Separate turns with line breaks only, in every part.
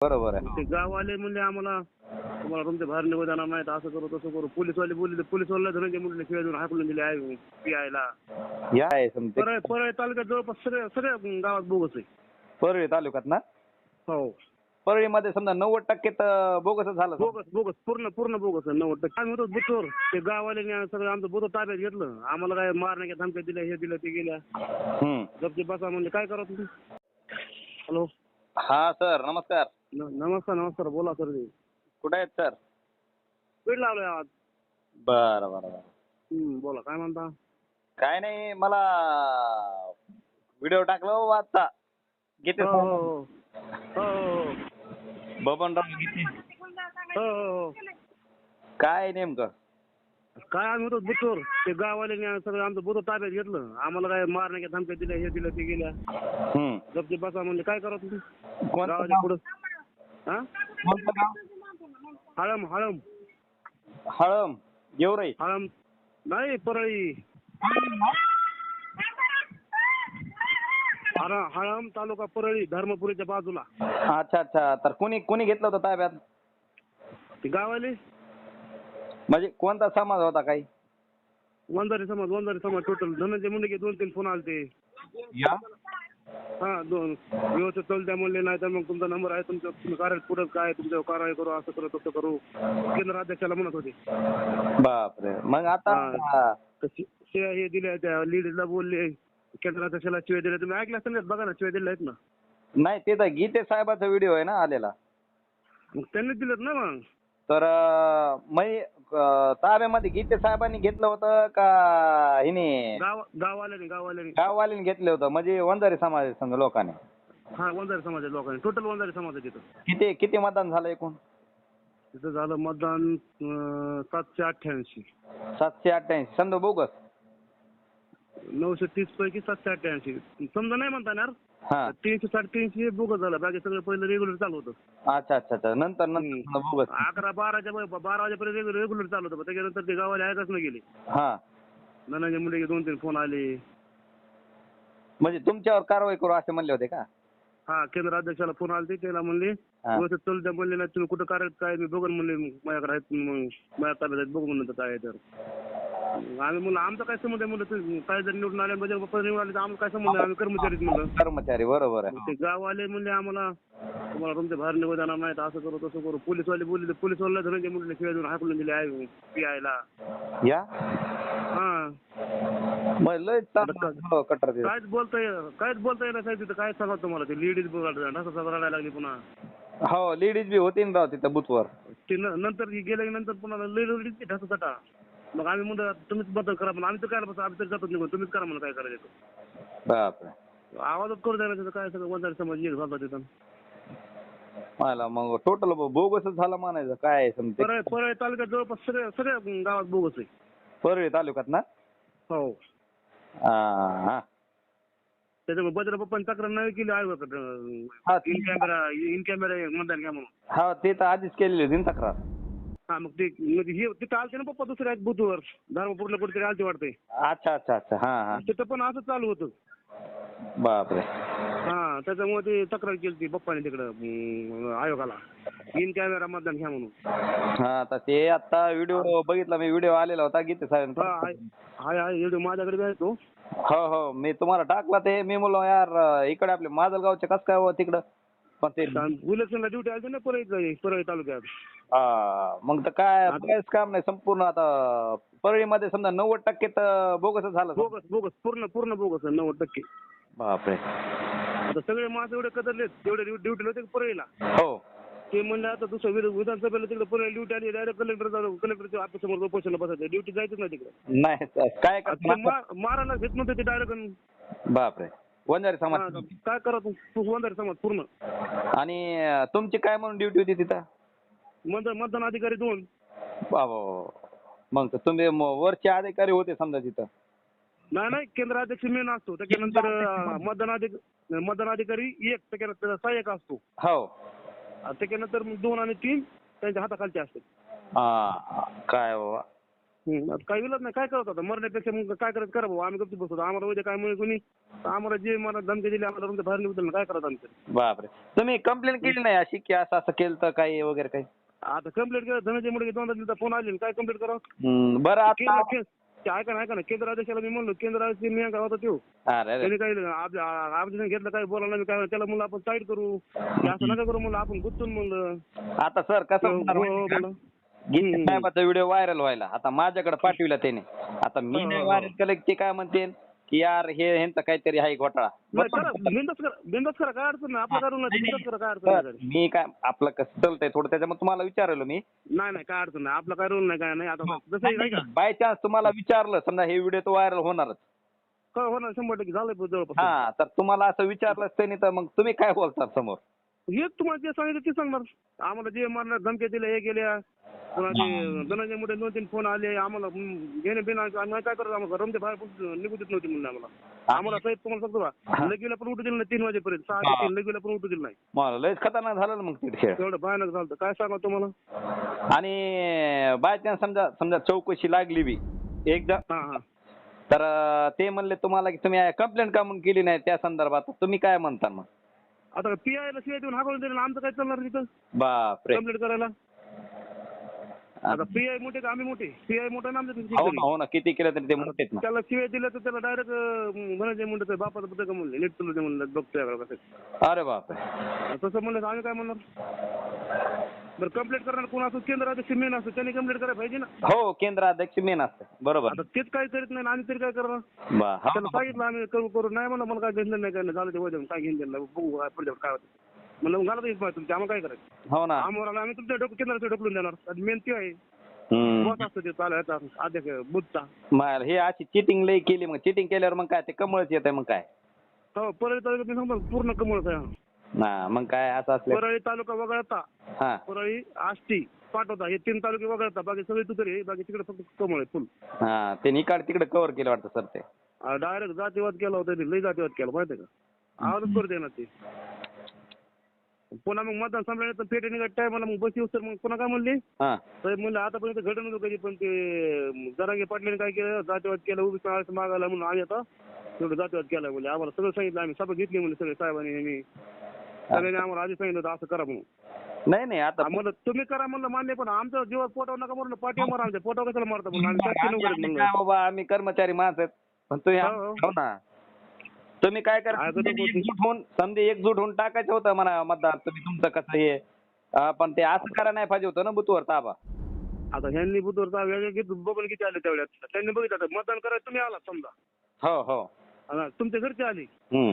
बरोबर आहे.
ते गाववाले म्हणजे आम्हाला तुम्हाला तुमच्या बाहेर निघू देणार नाही असं करू तसं करू. पोलीसवाले बोलले पोलीसवाले धनंजय मुंडे शिवाय देऊन हाकलून दिले आहे पियायला
या आहे समजे.
परळ परळ तालुक्यात जवळपास सगळ्या सगळ्या गावात बोगस आहे.
परळी तालुक्यात ना?
हो.
परळीमध्ये समजा नव्वद टक्के तर बोगसच झालं.
बोगस बोगस पूर्ण पूर्ण बोगस आहे नव्वद टक्के. आम्ही होतो बुथवर ते गाववाल्याने सगळं आमचं बुथ ताब्यात घेतलं. आम्हाला काय मारण्याच्या धमक्या दिल्या हे दिलं ते गेल्या.
हम्म.
गपचे बसा म्हणजे काय करा तुम्ही? हॅलो.
हा सर नमस्कार.
न- नमस्कार नमस्कार बोला सर ते
कुठे आहेत सर?
स्पीड लावलोय आज.
बरं बरं बरं.
हम्म, बोला काय म्हणता?
काय नाही मला व्हिडिओ टाकला हो आजचा. गीते
हो हो हो. हो हो
बबनराव गीते
हो हो हो.
काय नेमकं?
काय आम्ही होतो बुथवर ते गाववाल्याने सगळं आमचं बुथ ताब्यात घेतलं. आम्हाला काय मारण्याच्या धमक्या दिल्या हे दिलं ते गेल्या.
हम्म.
गपचे बसा म्हणजे काय करा तुम्ही?
कोणतं
गावाच्या
गाव?
पुढं हा?
कोणतं गाव?
हळम हळम.
हळम गेवराई.
हळम. नाही परळी. हळ- हळम तालुका परळी धर्मपुरीच्या बाजूला.
अच्छा अच्छा. तर कोणी कोणी घेतलं होतं ताब्यात?
ते गावाले
म्हणजे कोणता समाज होता काही?
वंजारी समाज वंजारी समाज टोटल धनंजय मुंडे दोन तीन फोन आलते.
या?
हा दोन. व्यवस्थित चालू द्या म्हणले नाही तर मग तुमचा नंबर आहे तुमचं तुम्ही कार्य पुढं काय तुमच्यावर कारवाई करू असं करू तसं करू. केंद्र अध्यक्षाला म्हणत होते.
बापरे. मग आता
शिव्या हे दिल्या त्या लेडीजला बोलले केंद्र अध्यक्षाला शिव्या दिल्या. तुम्ही ऐकल्या असेल ना बघा ना शिव्या दिल्या आहेत ना.
नाही ते तर गीते साहेबाचा व्हिडिओ आहे ना आलेला.
मग त्यांनी दिलेत ना मग.
तर मै अं, ताब्यामध्ये गीते साहेबांनी घेतलं होतं का हिने?
गाव गाववाल्याने गाववाल्याने.
गाववाल्यांनी घेतलं होतं. म्हणजे वंजारी समाज संघ लोकांनी.
हा वंजारी समाजाच्या लोकांनी. टोटल वंजारी समाज आहे तिथं.
किती किती मतदान झालं एकूण?
तिथं झालं मतदान अं, सातशे अठ्ठ्याऐंशी.
सातशे अठ्ठ्याऐंशी. समजा बोगस?
नऊशे तीस पैकी सातशे अठ्ठ्याऐंशी. समजा नाही म्हणता येणार
हा.
तीनशे साडेतीनशे हे बोगस झालं. बाकी सगळं पहिलं रेग्युलर चालू होतं.
अच्छा अच्छा अच्छा. नंतर नंतर बोगस.
अकरा बाराच्या ब- बारा वाजेपर्यंत रेग्युलर चालू होतं. त्याच्यानंतर ते गावाला ऐकच नाही गेले.
हा.
धनंजय मुंडे दोन तीन फोन आले.
म्हणजे तुमच्यावर कारवाई करू असे म्हणले होते का?
हा केंद्र अध्यक्षाला फोन आले त्याला म्हणले
हा.
व्यवस्थित चालू द्या म्हणले नाही तुम्ही कुठं कार्य काय मी बघून म्हणले माझ्याकडे आहेत मग माझ्या ताब्यात आहेत बघू म्हणलं तर काय आहे तर. आम्ही म्हणलं आमचा काय संबंध आहे? म्हणलं काय जर निवडून आले म्हणजे बाप्पा निवडून आले तर आम्हाला काय संबंध आहे? आम्ही कर्मचारीच म्हणलं.
कर्मचारी बरोबर आहे.
ते गाववाले म्हणले आम्हाला तुम्हाला तुमच्या बाहेर निघू देणार नाही असं करू तसं करू. पोलीसवाले बोलले पोलीसवाले धनंजय मुंडे शिवाय देऊन हाकलून दिले आहे पियायला
या?
हा.
मग लय कट्टर ते.
कायच बोलता ये- कायच बोलता येणार साहेब तिथं? काय सांगा तुम्हाला? ते लेडीज ढसा सगळं रडायला लागली पुन्हा.
हो लेडीज बी होती ना राव तिथं बुथवर
ते न- नंतर गेल्या नंतर पुन्हा लेडीज ढसा तटा मग आम्ही म्हणतो तुम्हीच बदल करा म्हणून. आम्ही तर काय बस आम्ही तर जातो निघून. तुम्हीच करा म्हणून काय करायचं ते.
बापरे.
आवाजच करू द्यायला तिथं काय सगळं वंजारी समाज एक झाला तिथं
मला मग टोटल बोगसच झालं म्हणायचं काय आहे समजे?
परळ परळ तालुक्यात जवळपास सगळ्या सगळ्या गावात बोगस आहे.
परळी तालुक्यात ना?
हो.
हा हा.
त्याच्यामुळे बजरा पप्पांनी तक्रार नाही केली
हा,
आयोगाकडे
ती-
इन कॅमेरा इन कॅमेरा मतदान घ्या म्हणून.
हा ते तर आधीच केलेली होती ना तक्रार.
हा मग ते म्हणजे हे तिथं आलते ना पप्पा दुसऱ्या आहेत बुधवर. धर्मपूरला कुठेतरी आलते वाटते
अच्छा अच्छा अच्छा. हा हा.
तिथं पण असं चालू होतं.
बापरे.
हा त्याच्यामुळे ते तक्रार केली ती पप्पाने तिकडं अं, आयोगाला. इन कॅमेरा मतदान घ्या म्हणून.
हा तर ते आता व्हिडिओ बघितला मी व्हिडिओ आलेला होता गीते
हा
साहेब
आहे एवढे माझ्याकडे बी आहे तो.
हो हो मी तुम्हाला टाकला ते. मी म्हणलो यार इकडे आपले माजलगावचे कस काय हो तिकडं? पण ते
इलेक्शनला ड्युटी आली ना परळी परळी तालुक्यात.
हा, मग तर काय बघायचं काम नाही संपूर्ण आता परळीमध्ये समजा नव्वद टक्के तर बोगसच झालं
बोगस बोगस पूर्ण पूर्ण बोगस आहे नव्वद टक्के.
बापरे.
आता सगळे माझं एवढे कदरले तेवढे ड्युटीला होते परळीला?
हो.
ते म्हणले आता दुसरं विध- विधानसभेला तिकडे परळी ड्युटी आली डायरेक्ट कलेक्टर कलेक्टरच्या ऑफिससमोर उपोषणला बसायचं. ड्युटी जायचंच नाही तिकडे.
नाही काय
मारायला घेत नव्हते ते डायरेक्ट
बापरे. वंजारी समाज.
काय करा तू? तू वंदारी समाज पूर्ण.
आणि अं, तुमची काय म्हणून ड्युटी होती तिथं?
मतदान मतदान अधिकारी दोन.
बाबा मग तर तुम्ही म- वरचे अधिकारी होते समजा तिथं.
नाही नाही केंद्र अध्यक्ष मेन असतो त्याच्यानंतर अं, मतदान अधिक मतदान अधिकारी एक त्याच्यानंतर सहाय्यक असतो.
हो.
आणि त्याच्यानंतर मग दोन आणि तीन त्यांच्या हाताखालचे असतात.
हा काय बाबा.
हम्म. आता काय विलत नाही. काय करत आता मरण्यापेक्षा मग काय करत? करा भाऊ आम्ही गप्प बसतो. आम्हाला उद्या काय म्हणे कोणी? आम्हाला जे मला धमकी दिली आम्हाला तुमच्या बाहेर निघतो काय करत आमचं
बापरे. तुम्ही कंप्लेंट केली नाही अशी की असं असं केलं तर काही वगैरे काही?
आता कंप्लेंट केलं धनंजय मुंडे दोनदा दिलता फोन आले काय कंप्लेंट
हम्म, बरं आता
ऐका ना ऐका ना. केंद्र अध्यक्षाला मी म्हणलो केंद्र अध्यक्ष मी होता तो
अरे अरे.
त्यांनी काही आपण घेतलं काय बोलायला मी काय त्याला म्हणलं आपण साईड करू. हे असं नका करू म्हणलं आपण गुंतून म्हणलं.
आता सर कसं
हो,
होणार
हो,
माहिती का?
बोला. हम्म.
साहेबाचा व्हिडिओ व्हायरल व्हायला. आता माझ्याकडे पाठविला त्याने. आता मी
हो,
नाही
हो,
व्हायरल केलं की ते काय म्हणते? की यार हे ह्यांचं काहीतरी आहे घोटाळा.
नाही करा बिंदास करा बिंदास करा काय अडचण नाही. आपलं करू
नाही,
बिंदास करा काय अडचण
सर,
नाही
मी काय आपलं कसं चालतंय थोडं त्याच्यामुळे तुम्हाला विचारलं मी.
नाही नाही काय अडचण नाही. आपला काय रोल नाही काय नाही. आता जसं नाही का
बाय चान्स तुम्हाला विचारलं. समजा हे व्हिडिओ तर व्हायरल होणारच.
काय होणार? शंभर टक्के झालंय जवळपास.
हा तर तुम्हाला असं विचारलंच त्यांनी तर मग तुम्ही काय बोलतात समोर?
हेच तुम्हाला जे सांगितलं ते सांगणार. आम्हाला जे मारणार धमक्या दिल्या हे गेल्या पुन्हा ते धनंजय मोठे दोन तीन फोन आले. आम्हाला घेणे बिना आम्ही काय करतो. आम्हाला रमते बाहेर निघू देत नव्हते म्हणून आम्हाला. आम्हाला साहेब तुम्हाला सांगतो
हा.
का लगीला पण उठू दिलं नाही तीन वाजेपर्यंत. सहा ते
हा.
तीन लगीला पण उठू दिलं नाही.
मला लयच खतरनाक झालं ना मग
एवढं भयानक झालं काय सांगा तुम्हाला?
आणि बाय चान्स समजा समजा चौकशी लागली बी एकदा.
हा हा.
तर ते म्हणले तुम्हाला की तुम्ही कंप्लेंट का म्हणून केली नाही? त्या संदर्भात तुम्ही काय म्हणता मग?
आता पी आयला शिवाय देऊन हाकलून दिलं आमचं काय चालणार तिथं?
बापरे.
कंप्लीट करायला? आता पी आय मोठे का आम्ही मोठे? पी आय मोठा ना आमच्या
हो ना हो ना. किती केलं तरी ते ना.
त्याला शिवाय दिलं तर त्याला डायरेक्ट धनंजय म्हणतो बापाचं पुस्तक म्हणले? नीट तुला म्हणलं. बघतोय कसं
अरे बापरे.
तसं म्हणलं तर आम्ही काय म्हणणार? बरं कंप्लेंट करणार कोण असो? केंद्र अध्यक्ष मेन असतो. त्यांनी कंप्लेंट करायला पाहिजे ना?
हो केंद्र अध्यक्ष मेन असतं. बरोबर.
आता तेच काय करीत नाही आम्ही तरी काय करणार?
बा हो.
त्याला
ना.
सांगितलं आम्ही करू करू. नाही म्हणलं मला काय घेतलं नाही काय नाही झालं ते वजन काय घेऊन दिलं बघू काय काय होतं. म्हणलं घालत येत पाहिजे तुमच्या आम्हाला काय करायचं?
हो ना.
आम्हाला आम्ही तुमच्या डोकं केंद्राचं ढकलून देणार. मेन ते आहे.
हम्म.
बॉस असतो ते चालू याचा अध्यक्ष
मग हे अशी चिटिंग लई केली मग. चिटिंग केल्यावर मग काय? ते कमळच येत मग काय?
हो मी सांगतो पूर्ण कमळच आहे. हा.
ना मग काय असं असलं
परळी तालुका वगळता.
हा.
परळी आष्टी पाटोदा हे तीन तालुके वगळता. बाकी सगळे आहे बाकी तिकडे फक्त कमळ आहे फुल.
हा ते निकाड तिकडे कव्हर केलं वाटतं सर ते.
डायरेक्ट जातीवाद केला होता त्यांनी, लई जातीवाद केला माहिती आहे का? आवाजच करू देणार ते. पुन्हा मग मतदान संपल्यानंतर पेटे निघत टायमाला मग बस येऊस तर मग पुन्हा काय म्हणले?
हा.
साहेब म्हणलं आतापर्यंत घडत नव्हतं कधी पण ते जरांगे पाटलाने काय केलं? जातीवाद केला उभी मागायला म्हणून आम्ही आता तेवढं जातीवाद केला म्हणजे आम्हाला सगळं सांगितलं आम्ही सभा घेतली म्हणजे सगळे साहेबांनी सगळ्यांनी आम्हाला आधी सांगितलं होतं असं करा म्हणून.
नाही नाही आता
म्हणलं तुम्ही करा म्हणलं मान्य पण आमच्या जीवात पोटावर नका म्हणलं पाठी मारा आमच्या पोटावर कशाला मारता म्हणलं? आम्ही शासकीय
आम्ही-
नोकरीत
आम्ही
म्हणलं.
काय बाबा आम्ही कर्मचारी माणसं आहेत. पण तुम्ही
हो, हो.
हो ना. तुम्ही काय करा
होतो.
एकजूट होऊन समजे एकजूट होऊन टाकायचं होतं म्हणा मतदार तुम्ही तुमचं कसं हे अं, पण ते असं करा नाही पाहिजे होतं ना बुथवर ताबा.
आता ह्यांनी बुधवारचा वेगळं घेत बघून किती आले तेवढ्यात त्यांनी बघितलं आता मतदान करायला तुम्ही आला समजा.
हो हो.
आणि तुमच्या घरचे आले.
हम्म.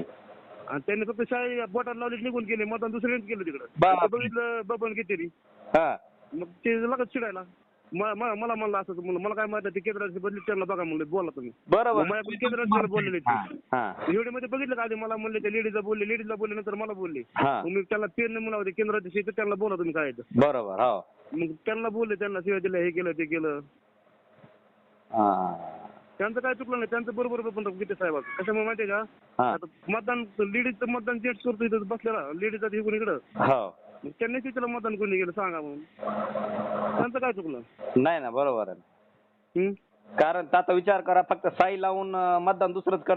आणि त्यांनी फक्त शाळी बोटात लावली निघून गेले. मतदान दुसऱ्याने केलं तिकडं.
बाप.
बघितलं बबन किती
हा.
मग ते लगेच चिडायला. म- म- मला म्हणलं असं म्हणलं मला काय माहिती ते केंद्राची बदली त्यांना बघा म्हणलं बोला तुम्ही.
बरोबर.
मग बोललेले ते.
हा हा.
व्हिडिओमध्ये बघितलं का आधी? मला म्हणले ते लेडीजला बोलले लेडीजला बोलले नंतर मला बोलले.
हा.
मग मी त्यांना पेन म्हणा होते केंद्राचे शेत त्यांना बोला तुम्ही काय आहे ते.
बरोबर हो.
मग त्यांना बोलले त्यांना शिवाय दिल्या हे केलं ते केलं.
हा.
त्यांचं काय चुकलं नाही त्यांचं बरोबर पण गीते साहेब कशामुळे माहितीये का?
हा.
आता मतदान लेडीजचं मतदान जेंट्स करतो इथं बसलेला लेडीजचा हे कोणी इकडं.
हो.
मग त्यांनी तिला मतदान कोणी गेलं सांगा म्हणून त्यांचं काय चुकलं?
नाही ना बरोबर आहे.
हम्म?
कारण आता विचार करा फक्त साई लावून अं, मतदान दुसरंच करतात.